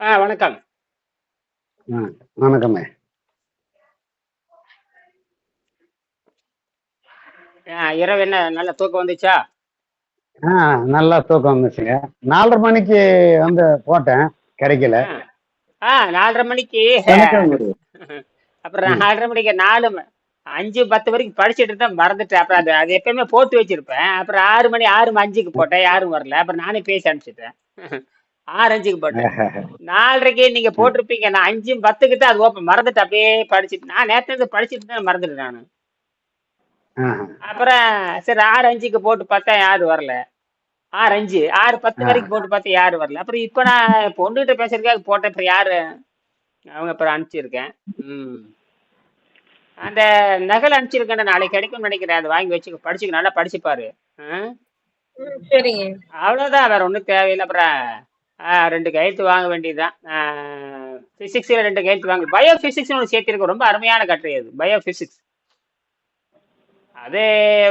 ஆ வணக்கம். ஆ, இரவு என்ன நல்ல தூக்கம் வந்துச்சா? ஆ நல்லா தூக்கம் வந்துச்சுங்க. நாலரை மணிக்கு வந்து போட்டேன் கிடைக்கல. ஆ. நாலரை மணிக்கு. அப்புறம் நாலரை மணிக்கு நாலு அஞ்சு பத்து வரைக்கும் படிச்சுட்டு தான் மறந்துட்டேன். அப்புறம் அது அது எப்பயுமே போட்டு வச்சிருப்பேன். அப்புறம் ஆறு மணி ஆறு அஞ்சுக்கு போட்டேன் யாரும் வரல. அப்புறம் நானே பேசி அனுப்பிச்சிட்டேன். ஆறு அஞ்சுக்கு போட்டேன். நாலரைக்கு நீங்க போட்டிருப்பீங்க. நான் அஞ்சு பத்துக்கு தான் அது ஓப்பன் மறந்துட்டு அப்படியே படிச்சுட்டு நான் நேரத்துல இருந்து படிச்சுட்டு தான் மறந்துட்டேன் நான். அப்புறம் சரி ஆறு அஞ்சுக்கு போட்டு பார்த்தா யாரும் வரல? ஆறு அஞ்சு ஆறு பத்து. வரைக்கும் போட்டு பார்த்தா யாரும் வரல? அப்புறம் இப்போ நான் பொண்ணுகிட்ட பேசுறதுக்காக போட்டேன். அப்புறம் யாரு? அவங்க அப்புறம் அனுப்பிச்சிருக்கேன். ம். அந்த நகல் அனுப்பிச்சிருக்கேன் நாளைக்கு கிடைக்கும்னு நினைக்கிறேன். அதை வாங்கி வச்சு படிச்சுக்க. நல்லா படிச்சுப்பாரு. ஆ? ம், சரிங்க. அவ்வளோதான் வேற ஒன்றும் தேவையில்லை. அப்புறம் ரெண்டு கையெழுத்து வாங்க வேண்டியதுதான். ஃபிசிக்ஸில் ரெண்டு கையெழுத்து வாங்க பயோ ஃபிசிக்ஸ்னு ஒன்று சேர்த்திருக்கோம். ரொம்ப அருமையான கட்டுரை அது பயோ ஃபிசிக்ஸ் அதே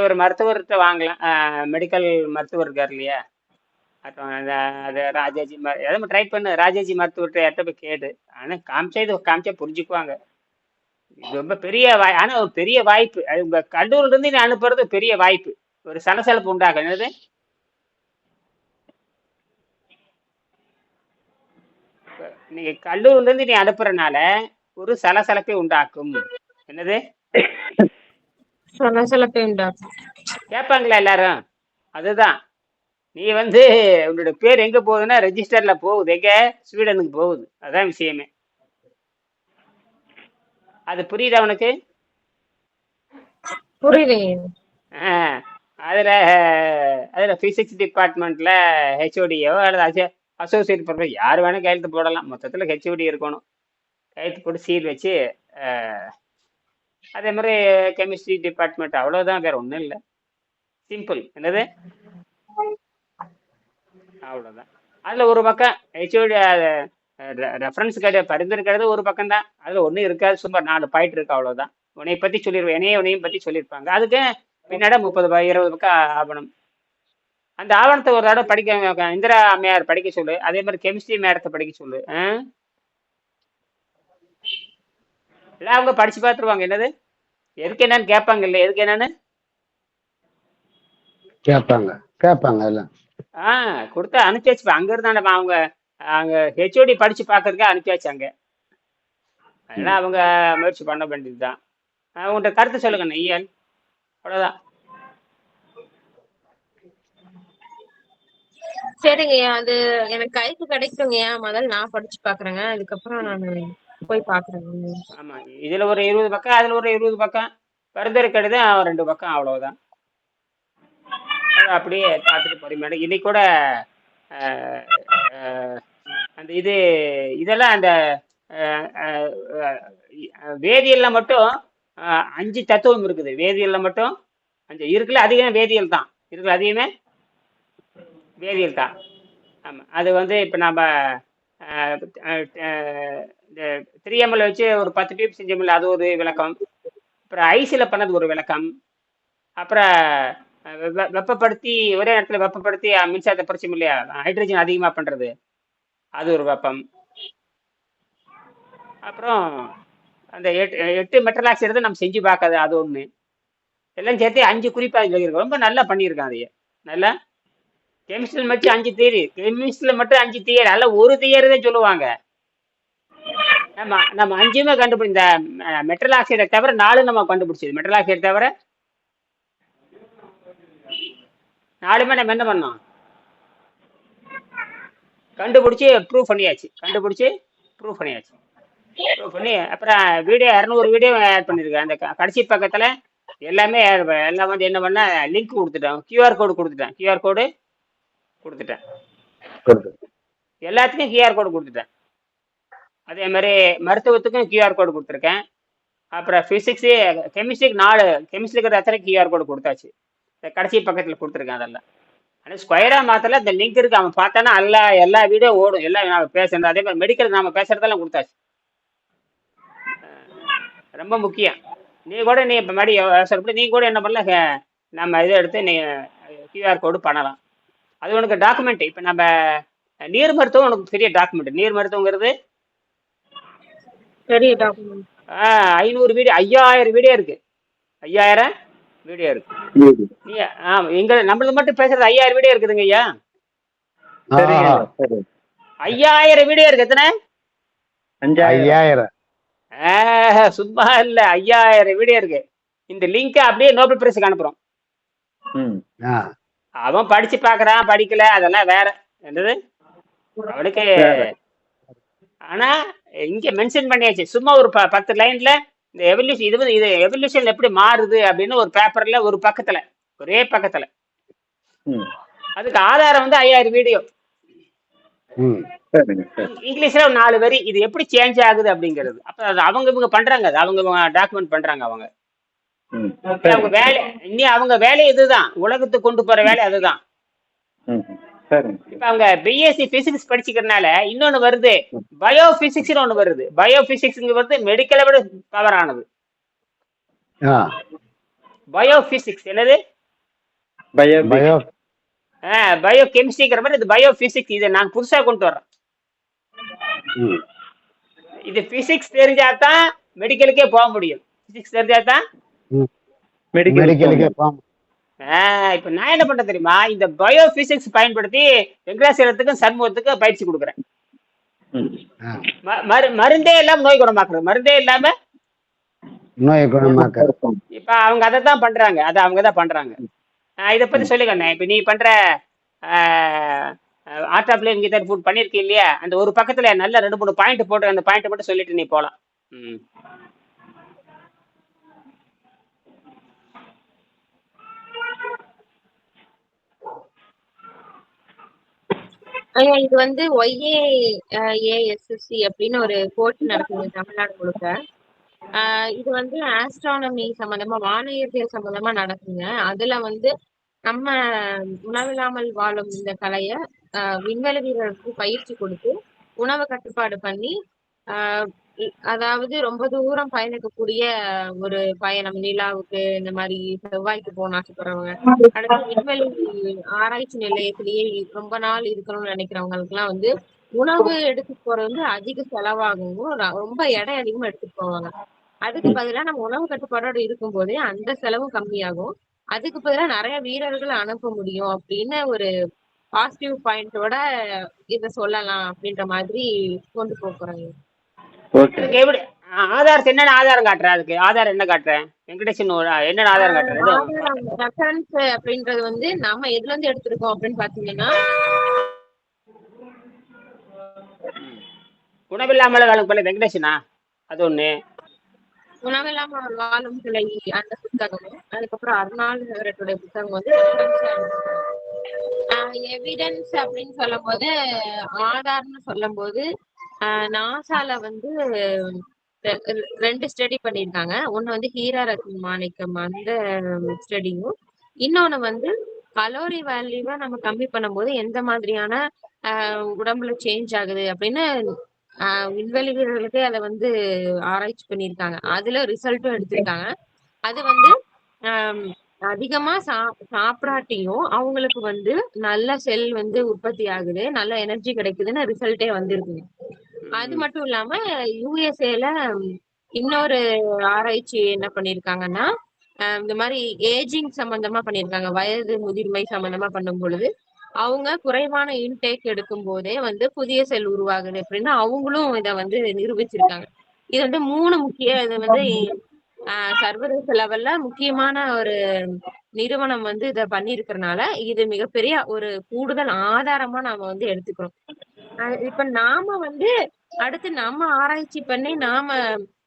ஒரு மருத்துவர்கிட்ட வாங்கலாம். மெடிக்கல் மருத்துவர் இருக்கார் இல்லையா? அப்புறம் அந்த அது ராஜாஜி ம எதாவது ட்ரை பண்ணு ராஜாஜி மருத்துவர்கிட்ட யார்கிட்ட போய் கேடு ஆனால் காமிச்சா இது காமிச்சா புரிஞ்சுக்குவாங்க. இது ரொம்ப பெரிய வாய் ஆனால் ஒரு பெரிய வாய்ப்பு. அது உங்கள் கல்லூரிலேருந்து நீ அனுப்புறது பெரிய வாய்ப்பு. ஒரு சலசலப்பு உண்டாகும். நீங்க கல்லூரில இருந்து நீ அனுப்புறனால ஒரு சலசலப்பை உண்டாக்கும். என்னது? சலசலப்பை உண்டாக்கும். கேட்பாங்களா எல்லாரும்? அதுதான். நீ வந்து உன்னோட பேர் எங்க போகுதுன்னா ரெஜிஸ்டர்ல போகுது. எங்க? ஸ்வீடனுக்கு போகுது. அதான் விஷயமே. அது புரியுதா உனக்கு? ஆ, அதுல அதுல பிசிக்ஸ் டிபார்ட்மெண்ட்ல ஹெச்ஓடியோ அல்லது அசோசியேட் ப்ரொஃபஸர் யார் வேணால் கையெழுத்து போடலாம். மொத்தத்தில் ஹெச்ஓடி இருக்கணும். கையெழுத்து போட்டு சீல் வச்சு அதே மாதிரி கெமிஸ்ட்ரி டிபார்ட்மெண்ட் அவ்வளோதான் வேற ஒன்றும் இல்லை. சிம்பிள் என்னது? அவ்வளோதான் அதில் ஒரு பக்கம் ஹெச்ஓடி ரெஃபரன்ஸ் கிடையாது பரிந்துரை கிடையாது ஒரு பக்கம் தான் அதில் ஒன்றும் இருக்காது. சும்மா நாலு பாயிண்ட் இருக்கு அவ்வளோதான் உன்னை பற்றி சொல்லிடுவேன் என்னையே உன்னையும் பற்றி சொல்லியிருப்பாங்க அதுக்கு பின்னாடி முப்பது ப- இருபது பக்கம் ஆவணம் அந்த ஆவணத்தை ஒரு தடவை படிக்க இந்திரா அம்மையார் படிக்க சொல்லு. அதே மாதிரி கெமிஸ்ட்ரி மேடத்தை படிக்க சொல்லு? எல்லாம் அவங்க படிச்சு பார்த்துருவாங்க என்னது? எதுக்கு என்னன்னு கேட்பாங்க இல்லை எதுக்கு என்னன்னு? கேட்பாங்க. கேட்பாங்க எல்லாம். ஆ கொடுத்தா அனுப்பியாச்சு அங்க இருந்தா நம்ம அவங்க அங்க ஹெச்ஓடி படிச்சு பார்க்கறதுக்கு அனுப்பியாச்சு அங்க அதெல்லாம் அவங்க முயற்சி பண்ண வேண்டியதுதான். உங்கள்கிட்ட கருத்து சொல்லுங்க ஐயன் அவ்வளோதான் சரிங்கய்யா அது எனக்கு கைக்கு கிடைக்குங்கய்யா முதல்ல நான் படிச்சு பாக்குறேங்க. அதுக்கப்புறம் நான் போய் பாக்குறேங்க. ஆமா இதுல ஒரு இருபது பக்கம் அதுல ஒரு இருபது பக்கம். பரிந்துரை கடிதம் ரெண்டு பக்கம் அவ்வளவுதான். அப்படியே பார்த்துட்டு பொறுமையான இன்னைக்கு கூட அந்த இது இதெல்லாம் அந்த வேதியியல்ல மட்டும் அஞ்சு தத்துவம் இருக்குது. வேதியியல்ல மட்டும் அஞ்சு இருக்குல்ல அதிகம் வேதியியல் தான். இருக்குல்ல அதிகமே? வேதியியல் தான் ஆமாம் அது வந்து இப்போ நம்ம இந்த த்ரீ வச்சு ஒரு பத்து டியூப் செஞ்சோம்ல அது ஒரு விளக்கம். அப்புறம் ஐசியில் பண்ணது ஒரு விளக்கம். அப்புறம் வெப்பப்படுத்தி ஒரே இடத்துல வெப்பப்படுத்தி மின்சாரத்தை பிரச்சனை இல்லையா? ஹைட்ரஜன் அதிகமாக பண்ணுறது அது ஒரு வெப்பம். அப்புறம் அந்த எட்டு எட்டு மெட்டல் ஆக்சைடு நம்ம செஞ்சு பார்க்காது அது ஒன்று எல்லாம் சேர்த்து அஞ்சு குறிப்பாக சொல்லியிருக்கோம். ரொம்ப நல்லா பண்ணியிருக்கான் அதையே. நல்லா? கெமிஸ்ட்ரியில் மட்டும் அஞ்சு தியரி கெமிஸ்ட்ரியில் மட்டும் அஞ்சு தியரி அல்ல ஒரு தியரி தான் சொல்லுவாங்க. நம்ம நம்ம அஞ்சுமே கண்டுபிடி இந்த மெட்டல் ஆக்சைடை தவிர நாலு நம்ம கண்டுபிடிச்சது. மெட்டல் ஆக்சைடு தவிர நாலுமே நம்ம என்ன பண்ணோம்? கண்டுபிடிச்சி ப்ரூவ் பண்ணியாச்சு. கண்டுபிடிச்சி ப்ரூவ் பண்ணியாச்சு. ப்ரூவ் பண்ணி அப்புறம் வீடியோ இரநூறு வீடியோ ஆட் பண்ணியிருக்கேன். அந்த கடைசி பக்கத்தில் எல்லாமே எல்லாம் வந்து என்ன பண்ண லிங்க் கொடுத்துட்டேன் கியூஆர் கோடு கொடுத்துட்டேன். கியூஆர் கோடு கொடுத்துட்டேன். கொடுத்து எல்லாத்துக்கும் கியூஆர் கோடு கொடுத்துட்டேன். அதே மாதிரி மருத்துவத்துக்கும் கியூஆர் கோடு கொடுத்துருக்கேன். அப்புறம் ஃபிசிக்ஸு கெமிஸ்ட்ரிக்கு நாலு கெமிஸ்ட்ரிக்கு அத்தனை கியூஆர் கோடு கொடுத்தாச்சு. கடைசி பக்கத்தில் கொடுத்துருக்கேன் அதெல்லாம். ஆனால் ஸ்கொயராக மாத்தல இந்த லிங்க் இருக்கு அவன் பார்த்தானா எல்லா எல்லா வீடியோ ஓடும் எல்லாம் நாம பேசுறது அதே மாதிரி மெடிக்கல் நாம பேசுறதெல்லாம் கொடுத்தாச்சு. ரொம்ப முக்கியம். நீ கூட நீ இப்போ மாதிரி அவசரப்பட்டு நீ கூட என்ன பண்ணல நம்ம இதை எடுத்து நீ கியூஆர் கோடு பண்ணலாம். அது உனக்கு டாக்குமெண்ட் இப்போ நம்ம நீர் மருத்துவம் உனக்கு பெரிய டாக்குமெண்ட் நீர் மருத்துவங்கிறது பெரிய டாக்குமெண்ட் ஐநூறு வீடியோ ஐயாயிரம் வீடியோ இருக்கு. ஐயாயிரம் வீடியோ இருக்கு. நீ ஆமா எங்க நம்மளது மட்டும் பேசுறது ஐயாயிரம் வீடியோ இருக்குதுங்க ஐயா. ஐயாயிரம் வீடியோ இருக்கு. எத்தனை? அஞ்சாயிரம் ஐயாயிரம். ஆஹ், சும்மா இல்ல ஐயாயிரம் வீடியோ இருக்கு. இந்த லிங்க் அப்படியே நோபல் பிரைஸுக்கு அனுப்புறோம். ம் ஆ, அவன் படிச்சு பார்க்கறான் படிக்கல அதெல்லாம் வேற. என்னது? அவனுக்கு ஆனா இங்க மென்ஷன் பண்ணியாச்சு. சும்மா ஒரு ப- பத்து லைன்ல இந்த எவல்யூஷன் இது வந்து இது எவல்யூஷன் எப்படி மாறுது அப்படின்னு ஒரு பேப்பர்ல ஒரு பக்கத்துல ஒரே பக்கத்துல. அதுக்கு ஆதாரம் வந்து ஐயாயிரம் வீடியோ இங்கிலீஷ்ல ஒரு நாலு வரி. இது எப்படி சேஞ்ச் ஆகுது அப்படிங்கிறது. அப்ப அவங்க இவங்க பண்றாங்க அது அவங்க டாக்குமெண்ட் பண்றாங்க அவங்க. அவங்க வேலை இனி அவங்க வேலை இதுதான். உலகத்துக்கு கொண்டு போற வேலை அதுதான். இப்ப அவங்க பிஎஸ்சி பிசிக்ஸ் படிச்சுக்கிறதுனால இன்னொன்னு வருது. பயோ பிசிக்ஸ்னு ஒண்ணு வருது. பயோ பிசிக்ஸ் வந்து மெடிக்கலை விட பவர் ஆனது. ஆ. பயோ பிசிக்ஸ் என்னது? பயோ பயோ பயோ கெமிஸ்ட்ரிங்கிற மாதிரி இது பயோ பிசிக்ஸ் இதை நான் புதுசா கொண்டு வர்றேன். இது பிசிக்ஸ் தெரிஞ்சா தான் மெடிக்கலுக்கே போக முடியும். பிசிக்ஸ் தெரிஞ்சா தான் ம் மெடிக்கல் மெடிக்கலுக்கே இப்ப நான் என்ன பண்றேன் தெரியுமா? இந்த பயோ பிசிக்ஸ் பயன்படுத்தி வெங்கடாசலத்துக்கும் சண்முகத்துக்கும் பயிற்சி கொடுக்குறேன். மருந்தே இல்லாம நோய் குணமாக்குறது. மருந்தே இல்லாம நோயை குணமாக்க. இப்ப அவங்க அதை தான் பண்றாங்க. அதை அவங்க தான் பண்றாங்க இதை பத்தி சொல்லுங்கண்ணே இப்ப நீ பண்ற ஆட்டாப்லேன் கீதர் ஃபுட் பண்ணிருக்கீ இல்லையா? அந்த ஒரு பக்கத்துல நல்ல ரெண்டு மூணு பாயிண்ட் போட்டு அந்த பாயிண்ட் மட்டும் சொல்லிட்டு நீ போலாம். இது வந்து ஒய்ஏ ஏஎஸ்எஸ்சி அப்படின்னு ஒரு போட்டி நடக்குது தமிழ்நாடு முழுக்க. ஆஹ் இது வந்து ஆஸ்ட்ரானமி சம்பந்தமா வானியற்பியல் சம்பந்தமா நடக்குங்க. அதுல வந்து நம்ம உணவில்லாமல் வாழும் இந்த கலைய ஆஹ் விண்வெளி வீரருக்கு பயிற்சி கொடுத்து உணவு கட்டுப்பாடு பண்ணி ஆஹ் அதாவது ரொம்ப தூரம் பயணிக்கக்கூடிய ஒரு பயணம். நிலாவுக்கு இந்த மாதிரி செவ்வாய்க்கு போகணும் ஆசைப்படுறவங்க. அடுத்து விண்வெளி ஆராய்ச்சி நிலையத்திலேயே ரொம்ப நாள் இருக்கணும்னு நினைக்கிறவங்களுக்கு எல்லாம் வந்து உணவு எடுத்துட்டு போறது வந்து அதிக செலவாகும் ரொம்ப எடை அதிகமா எடுத்துட்டு போவாங்க. அதுக்கு பதிலா நம்ம உணவு கட்டுப்பாடோட இருக்கும் போதே அந்த செலவும் கம்மியாகும். அதுக்கு பதிலா நிறைய வீரர்கள் அனுப்ப முடியும் அப்படின்னு ஒரு பாசிட்டிவ் பாயிண்டோட இத சொல்லலாம் அப்படின்ற மாதிரி கொண்டு போறாங்க. எப்படி? ஆ- ஆதாரத்தை என்னென்ன ஆதாரம் காட்டுறேன் அதுக்கு ஆதாரம் என்ன காட்டுறேன் வெங்கடேசன் ஒரு என்னென்ன ஆதாரம் காட்டுறேன் ரெஃபரன்ஸ் அப்படின்றது வந்து நாம எதுல இருந்து எடுத்திருக்கோம் அப்படின்னு பாத்தீங்கன்னா உணவில்லாமல் வேலை பண்ண வெங்கடேசனா அது ஒண்ணு. உணவில்லாம வாழும் கிளை அந்த புத்தகமும் அதுக்கப்புறம் அருணாள் நகரத்துடைய புத்தகம் வந்து எவிடன்ஸ் அப்படின்னு சொல்லும் போது ஆதார்னு சொல்லும் போது நாசால வந்து ரெண்டு ஸ்டடி பண்ணியிருக்காங்க ஒன்னு வந்து ஹீரா ரத்ன மாணிக்கம் அந்த ஸ்டடியும் இன்னொன்னு வந்து கலோரி வேல்யூவை நம்ம கம்மி பண்ணும்போது எந்த மாதிரியான ஆஹ் உடம்புல சேஞ்ச் ஆகுது அப்படின்னு ஆஹ் விண்வெளி வீரர்களுக்கே அதை வந்து ஆராய்ச்சி பண்ணியிருக்காங்க அதுல ரிசல்ட்டும் எடுத்திருக்காங்க. அது வந்து அதிகமா சா சாப்பிடாட்டியும் அவங்களுக்கு வந்து நல்ல செல் வந்து உற்பத்தி ஆகுது. நல்ல எனர்ஜி கிடைக்குதுன்னு ரிசல்ட்டே வந்திருக்குங்க அது மட்டும் இல்லாம யூஎஸ்ஏல இன்னொரு ஆராய்ச்சி என்ன பண்ணிருக்காங்கன்னா இந்த மாதிரி ஏஜிங் சம்பந்தமா பண்ணிருக்காங்க. வயது முதிர்மை சம்பந்தமா பண்ணும் பொழுது அவங்க குறைவான இன்டேக் எடுக்கும் போதே வந்து புதிய செல் உருவாகுது அப்படின்னு அவங்களும் இத வந்து நிரூபிச்சிருக்காங்க. இது வந்து மூணு முக்கிய இது வந்து ஆஹ் சர்வதேச லெவல்ல முக்கியமான ஒரு நிறுவனம் வந்து இத பண்ணிருக்கிறதுனால இது மிகப்பெரிய ஒரு கூடுதல் ஆதாரமா நாம வந்து எடுத்துக்கிறோம். இப்ப நாம வந்து அடுத்து நம்ம ஆராய்ச்சி பண்ணி நாம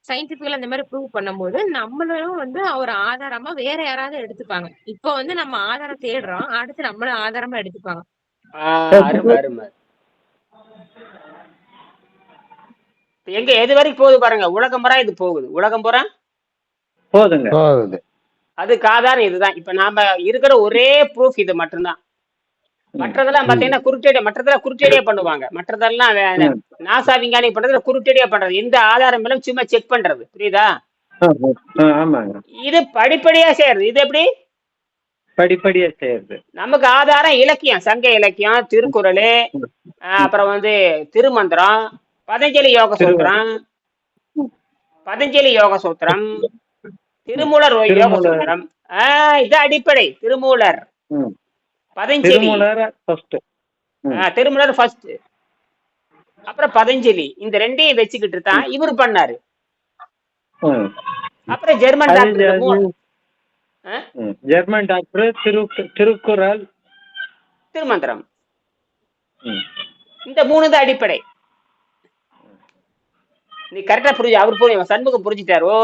சயின்டிபிக்கல் அந்த மாதிரி ப்ரூவ் பண்ணும்போது நம்மளும் வந்து ஒரு ஆதாரமா வேற யாராவது எடுத்துப்பாங்க. இப்போ வந்து நம்ம ஆதாரம் தேடுறோம். அடுத்து நம்மள ஆதாரமா எடுத்துப்பாங்க. எங்க எது வரைக்கும் போகுது பாருங்க. உலகம் பூரா இது போகுது. உலகம் பூரா? போதுங்க போகுது. அதுக்கு ஆதாரம் இதுதான். இப்ப நாம இருக்கிற ஒரே ப்ரூஃப் இது மட்டும்தான். மற்றதெல்லாம் பாத்தீங்கன்னா குருட்டடியா மற்றதெல்லாம் குருட்டடியா பண்ணுவாங்க. மற்றதெல்லாம் நாசா விஞ்ஞானி பண்றதுல குருட்டடியா பண்றது. எந்த ஆதாரம் எல்லாம் சும்மா செக் பண்றது. புரியுதா? இது படிப்படியா செய்யறது இது எப்படி? படிப்படியா செய்யறது நமக்கு ஆதாரம் இலக்கியம். சங்க இலக்கியம் திருக்குறள் அப்புறம் வந்து திருமந்திரம் பதஞ்சலி யோக சூத்திரம் பதஞ்சலி யோக சூத்திரம் திருமூலர் யோக. சூத்திரம். இது அடிப்படை. திருமூலர். பதஞ்சலி. திருமூலர் ஃபர்ஸ்ட் ஆ, திருமலர் ஃபர்ஸ்ட் அப்புறம் பதஞ்சலி. இந்த ரெண்டையும் வச்சுக்கிட்டு தான் இவர் பண்ணாரு. அப்புறம் ஜெர்மன் டாக்டர்? ஜெர்மன் டாக்டர் திரு திருக்குறள். திருமந்திரம். இந்த மூணு தான் அடிப்படை. நீ கரெக்டா புரிஞ்சு அவர் புரியும் சண்முகம் புரிஞ்சுட்டாரு. ஓ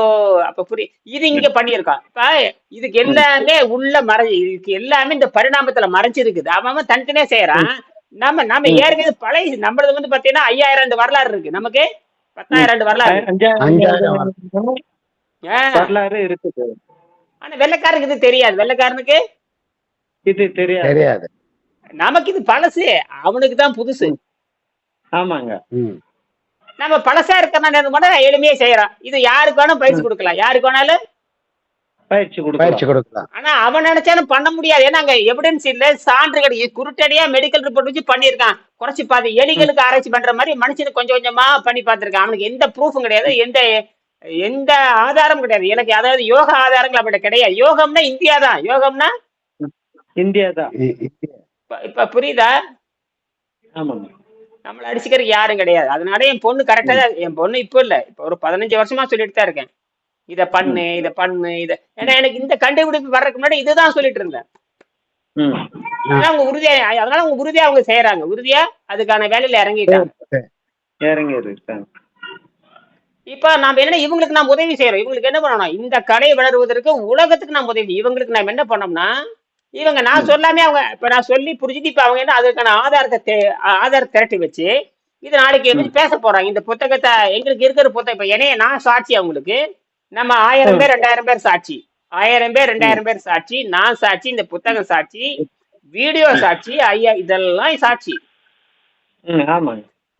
அப்ப புரி இது இங்க பண்ணியிருக்கான். இப்ப இதுக்கு எல்லாமே உள்ள மறை இதுக்கு எல்லாமே இந்த பரிணாமத்துல மறைஞ்சிருக்குது. அவன் அவன் தனித்தனியா செய்யறான். நம்ம நம்ம ஏற்கனவே பழைய நம்மளது வந்து பாத்தீங்கன்னா ஐயாயிரம் ஆண்டு வரலாறு இருக்கு. நமக்கு பத்தாயிரம் ஆண்டு வரலாறு இருக்குது ஆனா வெள்ளைக்காரனுக்கு இது தெரியாது. வெள்ளைக்காரனுக்கு? இது தெரியாது. தெரியாது. நமக்கு இது பழசு. அவனுக்கு தான் புதுசு. ஆமாங்க. ம். நம்ம பழசா இருக்கிறனால கூட எளிமையா செய்யறான். இது யாருக்கு வேணும் பயிற்சி கொடுக்கலாம். யாருக்கு வேணாலும்? பயிற்சி கொடுக்கலாம். பயிற்சி கொடுக்கலாம். ஆனா அவன் நினைச்சாலும் பண்ண முடியாது. ஏன்னா அங்க எவிடன்ஸ் இல்ல. சான்று கிடையாது குருட்டடியா மெடிக்கல் ரிப்போர்ட் வச்சு பண்ணியிருக்கான். குறைச்சு பார்த்து எலிகளுக்கு ஆராய்ச்சி பண்ற மாதிரி மனுஷனுக்கு கொஞ்சம் கொஞ்சமா பண்ணி பார்த்திருக்கான். அவனுக்கு எந்த ப்ரூஃபும் கிடையாது. எந்த எந்த ஆதாரமும் கிடையாது. எனக்கு அதாவது யோக ஆதாரங்கள் அப்படி கிடையாது. யோகம்னா இந்தியா தான். யோகம்னா? இந்தியா தான். இப்ப- இப்ப புரியுதா? ஆமாங்க நம்மள அடிச்சுக்கிறதுக்கு யாரும் கிடையாது. அதனால என் பொண்ணு கரெக்டா தான் என் பொண்ணு இப்போ இல்ல. இப்போ ஒரு பதினஞ்சு வருஷமா சொல்லிட்டு தான் இருக்கேன். இத பண்ணு இத பண்ணு இத ஏன்னா எனக்கு இந்த கண்டுபிடிப்பு வர்றதுக்கு முன்னாடி இதுதான் சொல்லிட்டு இருந்தேன். அவங்க உறுதியா அதனால அவங்க உறுதியா அவங்க செய்யறாங்க உறுதியா அதுக்கான வேலையில இறங்கிட்டாங்க. இப்ப நாம என்ன இவங்களுக்கு நாம் உதவி செய்யறோம் இவங்களுக்கு என்ன பண்ணணும்? இந்த கடை வளருவதற்கு உலகத்துக்கு நாம் உதவி இவங்களுக்கு நாம் என்ன பண்ணோம்னா இவங்க நான் சொல்லாமே அவங்க இப்ப நான் சொல்லி புரிஞ்சுட்டு இப்ப அவங்க என்ன அதுக்கான ஆதாரத்தை ஆதாரம் திரட்டி வச்சு இது நாளைக்கு வந்து பேச போறாங்க. இந்த புத்தகத்தை எங்களுக்கு இருக்கிற புத்தகம் இப்ப என்னைய நான் சாட்சி அவங்களுக்கு. நம்ம ஆயிரம் பேர் ரெண்டாயிரம் பேர் சாட்சி. ஆயிரம் பேர் ரெண்டாயிரம் பேர் சாட்சி நான் சாட்சி இந்த புத்தகம் சாட்சி வீடியோ சாட்சி ஐயா இதெல்லாம் சாட்சி.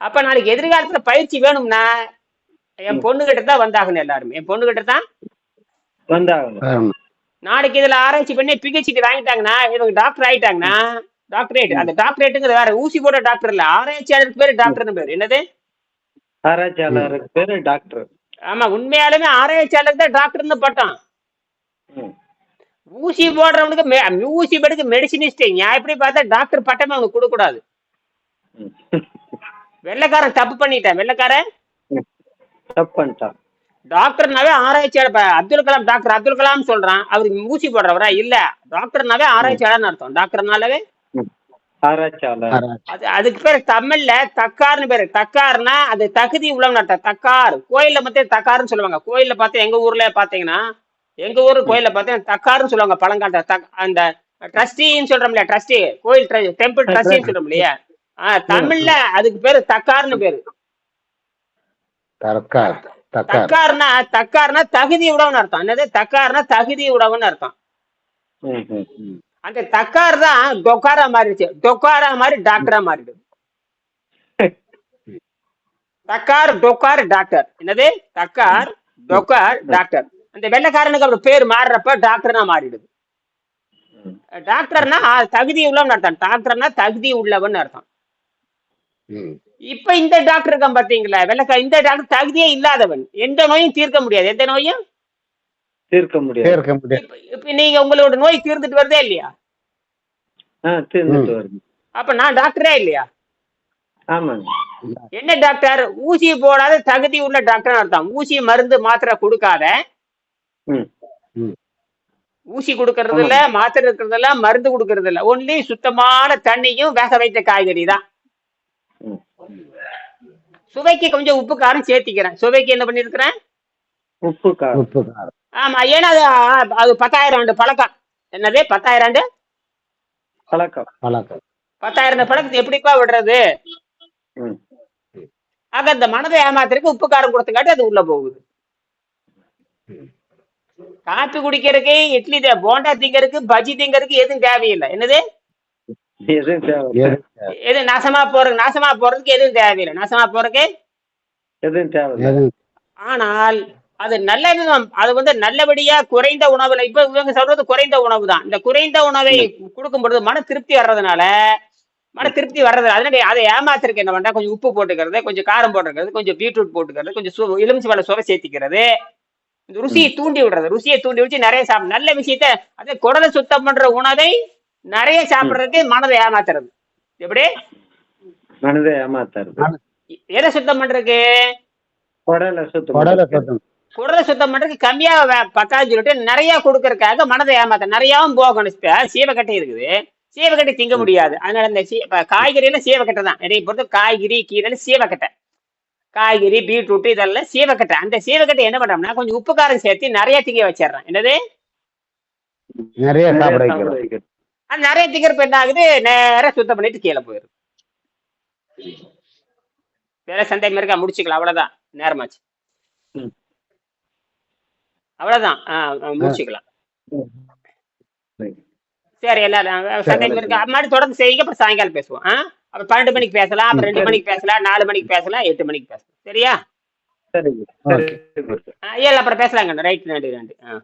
அப்ப நாளைக்கு எதிர்காலத்துல பயிற்சி வேணும்னா என் பொண்ணு கிட்ட தான் வந்தாகணும் எல்லாருமே. என் பொண்ணு கிட்ட தான் வந்தாங்க ஆமா. நாளைக்கு இதுல ஆராய்ச்சி பண்ணி பிஹெச்டி வாங்கிட்டாங்கன்னா இவங்க டாக்டர் ஆயிட்டாங்கன்னா டாக்டரேட் அந்த டாக்டரேட்டுங்கிறது வேற ஊசி போட டாக்டர் இல்ல ஆராய்ச்சியாளருக்கு பேரு டாக்டர்னு பேரு. என்னது? ஆராய்ச்சியாளருக்கு பேரு டாக்டர் ஆமா உண்மையாலுமே ஆராய்ச்சியாளருக்கு தான் டாக்டர்னு பட்டம் ஊசி போடுறவனுக்கு ஊசி படுக்கு மெடிசினிஸ்ட் நான் எப்படி பார்த்தா டாக்டர் பட்டமே அவனுக்கு கொடுக்க கூடாது. வெள்ளைக்காரன் தப்பு பண்ணிட்டான் வெள்ளைக்காரன். தப்பு பண்ணிட்டான். டாக்டர்னாவே ஆராய்ச்சியாளர் இப்ப அப்துல் கலாம் டாக்டர் அப்துல் கலாம் சொல்றான். அவருக்கு ஊசி போடுறவரா? இல்ல. டாக்டர்னாவே ஆராய்ச்சியாளர்னு அர்த்தம். டாக்டர்னாலவே? ஆராய்ச்சியாளர் ஆராய்ச்சி. அது அதுக்கு பேர் தமிழ்ல தக்கார்னு பேரு. தக்கார்னா அது தகுதி உள்ளவன் அர்த்தம். தக்கார். கோயில்ல மட்டும் தக்கார்னு சொல்லுவாங்க. கோயில்ல பார்த்து எங்க ஊர்ல பாத்தீங்கன்னா எங்க ஊர் கோயில்ல பார்த்தீங்கன்னா தக்கார்னு சொல்லுவாங்க தக்- அந்த ட்ரஸ்டின்னு சொல்றோம் இல்லையா ட்ரஸ்டி கோயில் டெம்பிள் ட்ரஸ்டின்னு சொல்றோம் இல்லையா? ஆஹ் தமிழ்ல அதுக்கு பேரு தக்கார்னு பேரு. தற்கார். தக்கார்னா தக்கார்னா தகுதி உடவுன்னு அர்த்தம். என்னது? தக்கார்னா தகுதி உடவுன்னு அர்த்தம். அந்த தக்கார் தான் டொக்காரா மாறிடுச்சு. டொக்காரா மாதிரி டாக்டரா மாறிடுது தக்கார் டொக்கார் டாக்டர். என்னது? தக்கார் டொக்கார் டாக்டர். அந்த வெள்ளைக்காரனுக்கு அப்படி பேர் மாறுறப்ப டாக்டர்னா மாறிடுது. டாக்டர்னா தகுதி உள்ளவன் அர்த்தம். டாக்டர்னா தகுதி உள்ளவன் அர்த்தம். இப்ப இந்த டாக்டர் இருக்கான் பாத்தீங்களா? வெள்ளக்கா இந்த டாக்டர் தகுதியே இல்லாதவன். எந்த நோயும் தீர்க்க முடியாது. எந்த நோயும்? தீர்க்க முடியாது. தீர்க்க முடியாது. இப்ப நீங்க உங்களோட நோய் தீர்ந்துட்டு வருதே இல்லையா? ஆ தீர்ந்துட்டு வருது. அப்ப நான் டாக்டரே இல்லையா? ஆமாங்க. என்ன டாக்டர் ஊசி போடாத தகுதி உள்ள டாக்டர் அர்த்தம். ஊசி மருந்து மாத்திரை கொடுக்காத. ம். ஊசி கொடுக்கறது இல்ல மாத்திரை இருக்கிறது இல்ல மருந்து கொடுக்கறது இல்ல ஒன்லி சுத்தமான தண்ணியும் வேக வைத்த காய்கறி தான். சுவைக்கு கொஞ்சம் உப்பு காரம் சேர்த்திக்கிறேன். சுவைக்கு என்ன பண்ணிருக்கிறேன்? உப்பு காரம் உப்பு காரம் ஆமா ஏன்னா அது பத்தாயிரம் ஆண்டு பழக்கம். என்னது பத்தாயிரம் ஆண்டு? பழக்கம். பழக்கம். பத்தாயிரம் பழக்கத்தை எப்படிப்பா விடுறது? ஆக இந்த மனதை ஏமாத்திருக்கு உப்பு காரம் கொடுத்தங்காட்டி அது உள்ள போகுது. காப்பி குடிக்கிறதுக்கு இட்லி தே- போண்டா திங்கறதுக்கு பஜ்ஜி திங்கறதுக்கு எதுவும் தேவையில்லை. என்னது? எது எது நாசமா போறது நாசமா போறதுக்கு எதுவும் தேவையில்லை. நாசமா போறதுக்கு எதுவும் தேவை ஆனால் அது நல்ல விதம் அது வந்து நல்லபடியா குறைந்த உணவுல இப்ப இவங்க சொல்றது குறைந்த உணவு தான். இந்த குறைந்த உணவை கொடுக்கும் பொழுது மன திருப்தி வர்றதுனால மன திருப்தி வர்றது அதனால அதை ஏமாத்திருக்கு என்ன பண்றா கொஞ்சம் உப்பு போட்டுக்கிறது கொஞ்சம் காரம் போட்டுக்கிறது கொஞ்சம் பீட்ரூட் போட்டுக்கிறது கொஞ்சம் சு எலுமிச்சி பழ சுவை சேர்த்திக்கிறது. இந்த ருசியை தூண்டி விடுறது. ருசியை தூண்டி விட்டு நிறைய சாப்பிட நல்ல விஷயத்த அதே குடலை சுத்தம் பண்ற உணவை நிறைய சாப்பிடுறதுக்கு மனதை ஏமாத்துறது. எப்படி? மனதை ஏமாத்துறது. எதை சுத்தம் பண்றதுக்கு? குடலை சுத்தம் குடலை சுத்தம். குடலை சுத்தம் பண்றதுக்கு கம்மியா பக்கான்னு சொல்லிட்டு நிறைய கொடுக்கறதுக்காக மனதை ஏமாத்த நிறையாவும் போகணும் இப்ப சீவக்கட்டை இருக்குது. சீவக்கட்டை திங்க முடியாது. அதனால இந்த சீ காய்கறியில சீவக்கட்டை தான். நிறைய பொறுத்த காய்கறி கீரையில சீவக்கட்டை காய்கறி பீட்ரூட் இதெல்லாம் சீவக்கட்டை அந்த சீவக்கட்டை என்ன பண்றோம்னா கொஞ்சம் உப்பு காரம் சேர்த்து நிறைய திங்க வச்சிடுறேன் என்னது? நிறைய சாப்பிட அது நிறைய திங்கிறப்ப என்ன ஆகுது? நேரா சுத்தம் பண்ணிட்டு கீழே போயிடும் வேற சந்தேகம் இருக்கா? முடிச்சுக்கலாம். அவ்வளவுதான். நேரமாச்சு. அவ்வளவுதான். முடிச்சுக்கலாம். சரி. எல்லாரும் சந்தேகம் இருக்கா? மாதிரி தொடர்ந்து செய்யுங்க. அப்புறம் சாயங்காலம் பேசுவோம். ஆ? அப்புறம் பன்னெண்டு மணிக்கு பேசலாம். அப்புறம் ரெண்டு மணிக்கு பேசலாம். நாலு மணிக்கு பேசலாம். எட்டு மணிக்கு பேசலாம். சரியா? சரி அப்புறம் பேசலாங்க. ரைட் நன்றி நன்றி ஆ.